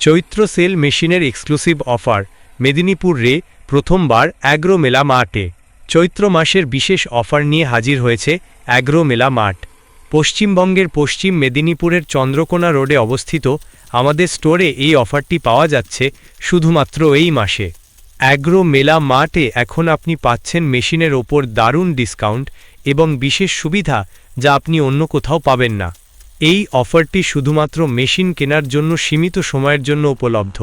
চৈত্র sale মেশিনের exclusive offer, Medinipur রে প্রথমবার অ্যাগ্রো মেলা মার্টে চৈত্র মাসের বিশেষ অফার নিয়ে হাজির হয়েছে অ্যাগ্রো মেলা মার্ট পশ্চিমবঙ্গের পশ্চিম মেদিনীপুরের চন্দ্রকোনা রোডে অবস্থিত আমাদের স্টোরে এই অফারটি পাওয়া যাচ্ছে শুধুমাত্র এই মাসে। অ্যাগ্রো মেলা মার্টে এখন আপনি পাচ্ছেন মেশিনের ওপর দারুণ ডিসকাউন্ট এবং বিশেষ সুবিধা যা আপনি অন্য কোথাও পাবেন না। এই অফারটি শুধুমাত্র মেশিন কেনার জন্য সীমিত সময়ের জন্য উপলব্ধ,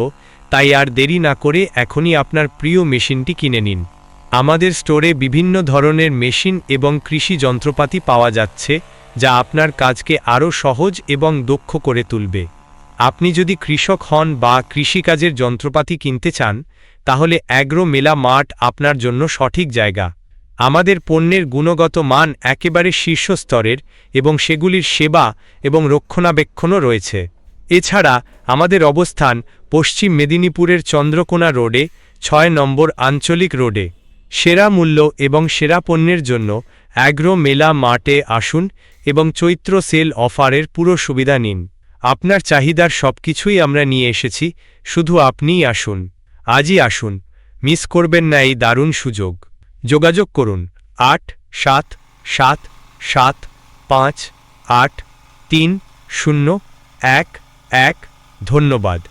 তাই আর দেরি না করে এখনই আপনার প্রিয় মেশিনটি কিনে নিন। আমাদের স্টোরে বিভিন্ন ধরনের মেশিন এবং কৃষি যন্ত্রপাতি পাওয়া যাচ্ছে, যা আপনার কাজকে আরও সহজ এবং দক্ষ করে তুলবে। আপনি যদি কৃষক হন বা কৃষিকাজের যন্ত্রপাতি কিনতে চান, তাহলে অ্যাগ্রো মেলা মার্ট আপনার জন্য সঠিক জায়গা। আমাদের পণ্যের গুণগত মান একেবারে শীর্ষস্তরের এবং সেগুলির সেবা এবং রক্ষণাবেক্ষণও রয়েছে। এছাড়া আমাদের অবস্থান পশ্চিম মেদিনীপুরের চন্দ্রকোনা রোডে, ছয় নম্বর আঞ্চলিক রোডে। সেরা মূল্য এবং সেরা পণ্যের জন্য অ্যাগ্রো মেলা মার্টে আসুন এবং চৈত্র সেল অফারের পুরো সুবিধা নিন। আপনার চাহিদার সবকিছুই আমরা নিয়ে এসেছি, শুধু আপনিই আসুন। আজই আসুন। মিস করবেন না এই দারুণ সুযোগ। যোগাযোগ করুন আট সাত সাত সাত পাঁচ আট তিন শূন্য এক এক। ধন্যবাদ।